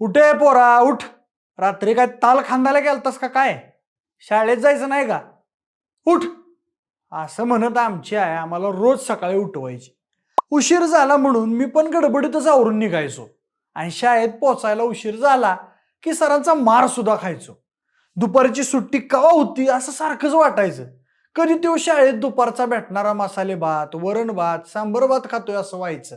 उठे पोरा उठ. रात्री काय ताल खांदायला गेलतास का काय? शाळेत जायचं नाही का? उठ. असं म्हणत आमची आहे आम्हाला रोज सकाळी उठवायची. उशीर झाला म्हणून मी पण गडबडीतच आवरून निघायचो. आणि शाळेत पोचायला उशीर झाला की सरांचा मार सुद्धा खायचो. दुपारची सुट्टी कवा होती असं सारखंच वाटायचं. कधी तो शाळेत दुपारचा भेटणारा मसाले भात वरण भात सांबर भात खातोय असं व्हायचं.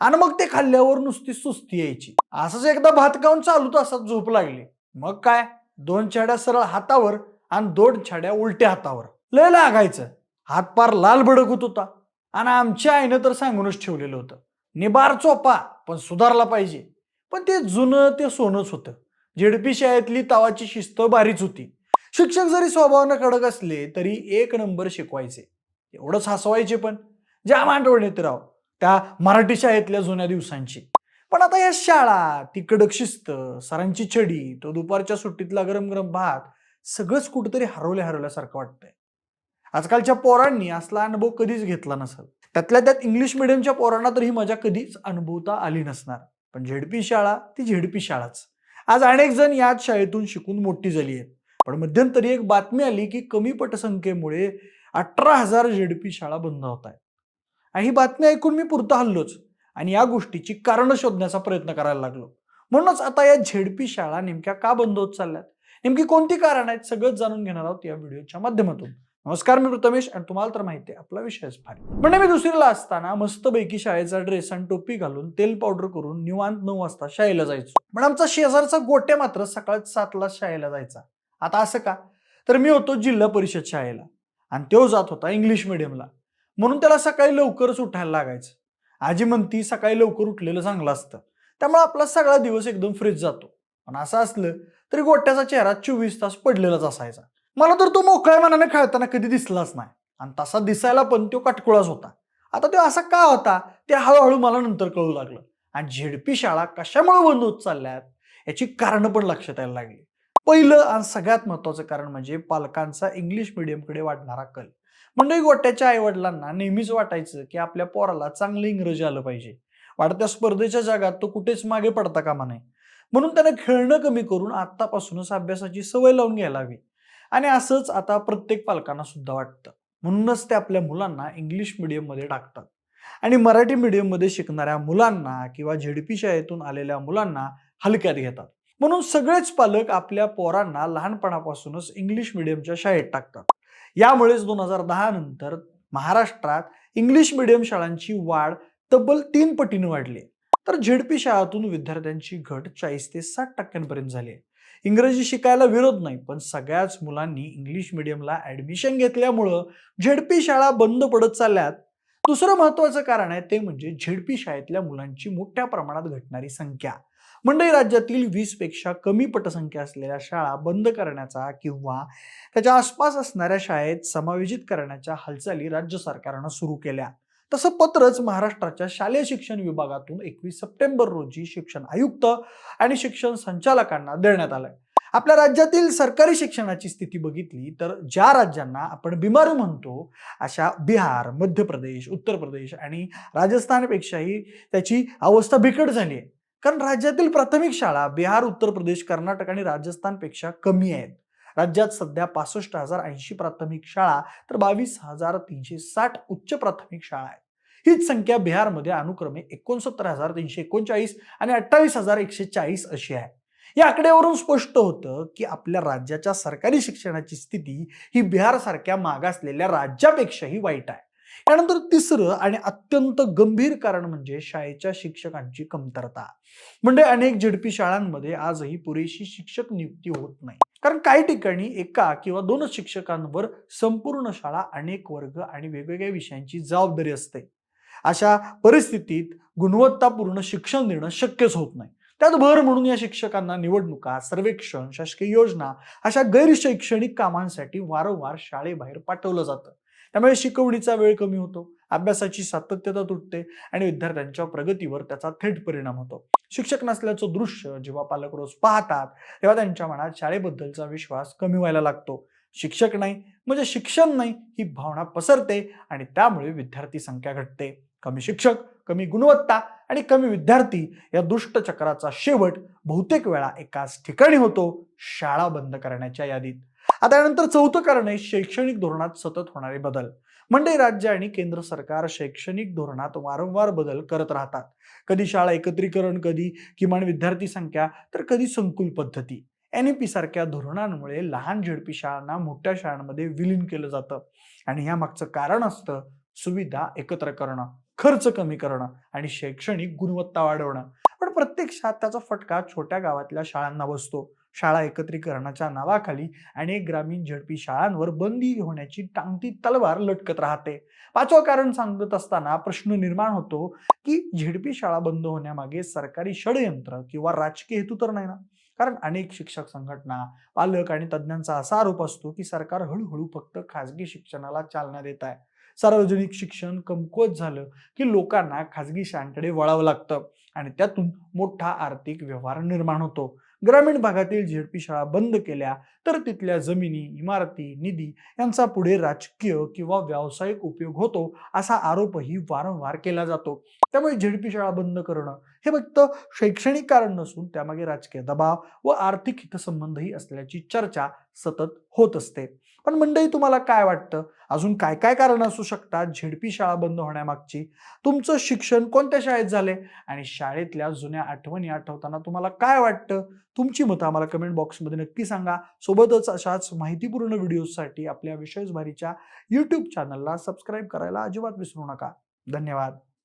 आणि मग ते खाल्ल्यावर नुसती सुस्ती यायची. असंच एकदा भात खाऊन चालू तासात झोप लागली. मग काय? दोन छाड्या सरळ हातावर आणि दोन छाड्या उलट्या हातावर. लय लागायचं. हात पार लाल भडक होत. होता आणि आमच्या आईनं तर सांगूनच ठेवलेलं होतं. निबार चोपा पण सुधारला पाहिजे. पण ते जुनं ते सोनंच होतं. झेडपी शाळेतली तावाची शिस्त भारीच होती. शिक्षक जरी स्वभावानं कडक असले तरी एक नंबर शिकवायचे. एवढंच हसवायचे पण. ज्या मांडवण राव. त्या मराठी शाळेतल्या जुन्या दिवसांची. पण आता या शाळा ती कडक शिस्त सरांची छडी तो दुपारच्या सुट्टीतला गरम गरम भात सगळंच कुठेतरी हरवल्या हरवल्यासारखं वाटतंय. आजकालच्या पोरांनी असला अनुभव कधीच घेतला नसेल. त्यातल्या त्यात इंग्लिश मिडियमच्या पोरांना तर ही मजा कधीच अनुभवता आली नसणार. पण झेडपी शाळा ती झेडपी शाळाच. आज अनेक जण याच शाळेतून शिकून मोठी झाली आहेत. पण मध्यंतरी एक बातमी आली की कमी पटसंख्येमुळे अठरा हजार झेडपी शाळा बंद होत आहेत ही बातमी ऐकून मी पुरतं हल्लोच. आणि या गोष्टीची कारणं शोधण्याचा प्रयत्न करायला लागलो. म्हणूनच आता या झेडपी शाळा नेमक्या का बंद होत चालल्यात? नेमकी कोणती कारण आहेत? सगळंच जाणून घेणार आहोत या व्हिडिओच्या माध्यमातून. नमस्कार मी प्रथमेश आणि तुम्हाला तर माहिती आहे आपला विषयच भारी म्हणजे मी दुसरीला असताना मस्तपैकी शाळेचा ड्रेस आणि टोपी घालून तेल पावडर करून निवांत नऊ वाजता शाळेला जायचो. पण आमचा शेजारचा गोट्या मात्र सकाळ सातला शाळेला जायचा. आता असं का? तर मी होतो जिल्हा परिषद शाळेला. आणि तो जात होता इंग्लिश मिडियमला म्हणून त्याला सकाळी लवकरच उठायला लागायचं. आजी म्हणती सकाळी लवकर उठलेलं चांगलं असतं. त्यामुळे आपला सगळा दिवस एकदम फ्रेश जातो. पण असं असलं तरी गोट्याचा चेहरा चोवीस तास पडलेलाच असायचा. मला तर तो मोकळ्या मनाने खेळताना कधी दिसलाच नाही. आणि तसा दिसायला पण तो कटकुळाच होता. आता तो असा का होता ते हळूहळू मला नंतर कळू लागलं. आणि झेडपी शाळा कशामुळे बंद होत चालल्यात याची कारणं पण लक्षात यायला लागली. पहिलं आणि सगळ्यात महत्वाचं कारण म्हणजे पालकांचा इंग्लिश मिडियमकडे वाढणारा कल. मंडळी गोट्याच्या आईवडिलांना नेहमीच वाटायचं की आपल्या पोराला चांगलं इंग्रजी आलं पाहिजे. वाढत्या स्पर्धेच्या जगात तो कुठेच मागे पडता कामा नये. म्हणून त्यानं खेळणं कमी करून आत्तापासूनच अभ्यासाची सवय लावून घ्यायला हवी. आणि असंच आता प्रत्येक पालकांना सुद्धा वाटतं. म्हणूनच ते आपल्या मुलांना इंग्लिश मिडियममध्ये टाकतात. आणि मराठी मिडियममध्ये शिकणाऱ्या मुलांना किंवा झेडपी शाळेतून आलेल्या मुलांना हलक्यात घेतात. म्हणून सगळेच पालक आपल्या पोरांना लहानपणापासूनच इंग्लिश मिडियमच्या शाळेत टाकतात. यामुळेच दोन हजार दहा नंतर महाराष्ट्रात इंग्लिश मिडियम शाळांची वाढ तब्बल तीन पटीने वाढली. तर झेडपी शाळातून विद्यार्थ्यांची घट चाळीस ते साठ टक्क्यांपर्यंत झाली. आहे इंग्रजी शिकायला विरोध नाही पण सगळ्याच मुलांनी इंग्लिश मिडियमला ऍडमिशन घेतल्यामुळं झेडपी शाळा बंद पडत चालल्यात. दुसरं महत्वाचं कारण आहे ते म्हणजे झेडपी शाळेतल्या मुलांची मोठ्या प्रमाणात घटणारी संख्या. मंडई राज्यातील वीसपेक्षा कमी पटसंख्या असलेल्या शाळा बंद करण्याचा किंवा त्याच्या आसपास असणाऱ्या शाळेत समायोजित करण्याच्या हालचाली राज्य सरकारनं सुरू केल्या. तसं पत्रच महाराष्ट्राच्या शालेय शिक्षण विभागातून एकवीस सप्टेंबर रोजी शिक्षण आयुक्त आणि शिक्षण संचालकांना देण्यात आलंय. आपल्या राज्यातील सरकारी शिक्षणाची स्थिती बघितली तर ज्या राज्यांना आपण बिमारू म्हणतो अशा बिहार मध्य प्रदेश उत्तर प्रदेश आणि राजस्थानपेक्षाही त्याची अवस्था बिकट झाली आहे. कारण राज्यातील प्राथमिक शाळा बिहार उत्तर प्रदेश कर्नाटक आणि राजस्थानपेक्षा कमी आहेत. राज्यात सध्या पासष्ट हजार ऐंशी प्राथमिक शाळा तर बावीस हजार तीनशे साठ उच्च प्राथमिक शाळा आहेत. हीच संख्या बिहारमध्ये अनुक्रमे एकोणसत्तर हजार तीनशे एकोणचाळीस आणि अठ्ठावीस हजार एकशे चाळीस अशी आहे. या आकड्यावरून स्पष्ट होतं की आपल्या राज्याच्या सरकारी शिक्षणाची स्थिती ही बिहारसारख्या मागासलेल्या राज्यापेक्षाही वाईट आहे. यानंतर तिसरं आणि अत्यंत गंभीर कारण म्हणजे शाळेच्या शिक्षकांची कमतरता. म्हणजे अनेक झेडपी शाळांमध्ये आजही पुरेशी शिक्षक नियुक्ती होत नाही. कारण काही ठिकाणी एका किंवा दोनच शिक्षकांवर संपूर्ण शाळा अनेक वर्ग आणि वेगवेगळ्या विषयांची जबाबदारी असते. अशा परिस्थितीत गुणवत्तापूर्ण शिक्षण देणं शक्यच होत नाही. त्यात भर म्हणून या शिक्षकांना निवडणुका सर्वेक्षण शासकीय योजना अशा गैरशैक्षणिक कामांसाठी वारंवार शाळेबाहेर पाठवलं जातं. त्यामुळे शिकवणीचा वेळ कमी होतो अभ्यासाची सातत्यता तुटते आणि विद्यार्थ्यांच्या प्रगतीवर त्याचा थेट परिणाम होतो. शिक्षक नसल्याचं दृश्य जेव्हा पालक रोज पाहतात तेव्हा त्यांच्या मनात शाळेबद्दलचा विश्वास कमी व्हायला लागतो. शिक्षक नाही म्हणजे शिक्षण नाही ही भावना पसरते आणि त्यामुळे विद्यार्थी संख्या घटते. कमी शिक्षक कमी गुणवत्ता आणि कमी विद्यार्थी या दुष्ट चक्राचा शेवट बहुतेक वेळा एकाच ठिकाणी होतो शाळा बंद करण्याच्या यादीत. आता यानंतर चौथं कारण आहे शैक्षणिक धोरणात सतत होणारे बदल. म्हणजे राज्य आणि केंद्र सरकार शैक्षणिक धोरणात वारंवार बदल करत राहतात. कधी शाळा एकत्रीकरण कधी किमान विद्यार्थी संख्या तर कधी संकुल पद्धती. एन ई पी सारख्या धोरणांमुळे लहान झेडपी शाळांना मोठ्या शाळांमध्ये विलीन केलं जातं. आणि ह्या मागचं कारण असतं सुविधा एकत्र करणं. खर्च कमी करणं आणि शैक्षणिक गुणवत्ता वाढवणं. पण प्रत्यक्षात त्याचा फटका छोट्या गावातल्या शाळांना बसतो. शाळा एकत्रीकरणाच्या नावाखाली अनेक ग्रामीण झडपी शाळांवर बंदी होण्याची टांगती तलवार लटकत राहते. पाचवं कारण सांगत असताना प्रश्न निर्माण होतो की झेडपी शाळा बंद होण्यामागे सरकारी षडयंत्र किंवा राजकीय हेतू तर नाही ना? कारण अनेक शिक्षक संघटना पालक आणि तज्ज्ञांचा असा आरोप असतो की सरकार हळूहळू फक्त खाजगी शिक्षणाला चालना देत आहे. सार्वजनिक शिक्षण कमकुवत झालं की लोकांना खाजगी शाळांकडे वळावं लागतं आणि त्यातून मोठा आर्थिक व्यवहार निर्माण होतो. ग्रामीण भागातील झेडपी शाळा बंद केल्या तर तिथल्या जमिनी इमारती निधी यांचा पुढे राजकीय किंवा व्यावसायिक उपयोग होतो असा आरोपही वारंवार केला जातो. त्यामुळे झेडपी शाळा बंद करणं हे फक्त शैक्षणिक कारण नसून त्यामागे राजकीय दबाव व आर्थिक हितसंबंधही असल्याची चर्चा सतत होत असते. पण मंडळी तुम्हाला काय वाटतं? अजून काय काय कारण असू शकतात? झेडपी शाळा बंद होण्यामागची? तुमचं शिक्षण कोणत्या शाळेत झाले आणि शाळेतल्या जुन्या आठवणी आठवताना तुम्हाला काय वाटतं? तुमची मतं आम्हाला कमेंट बॉक्समध्ये नक्की सांगा. सोबतच अशाच माहितीपूर्ण व्हिडिओजसाठी आपल्या विषयच भारीच्या यूट्यूब चॅनलला सबस्क्राईब करायला अजिबात विसरू नका. धन्यवाद.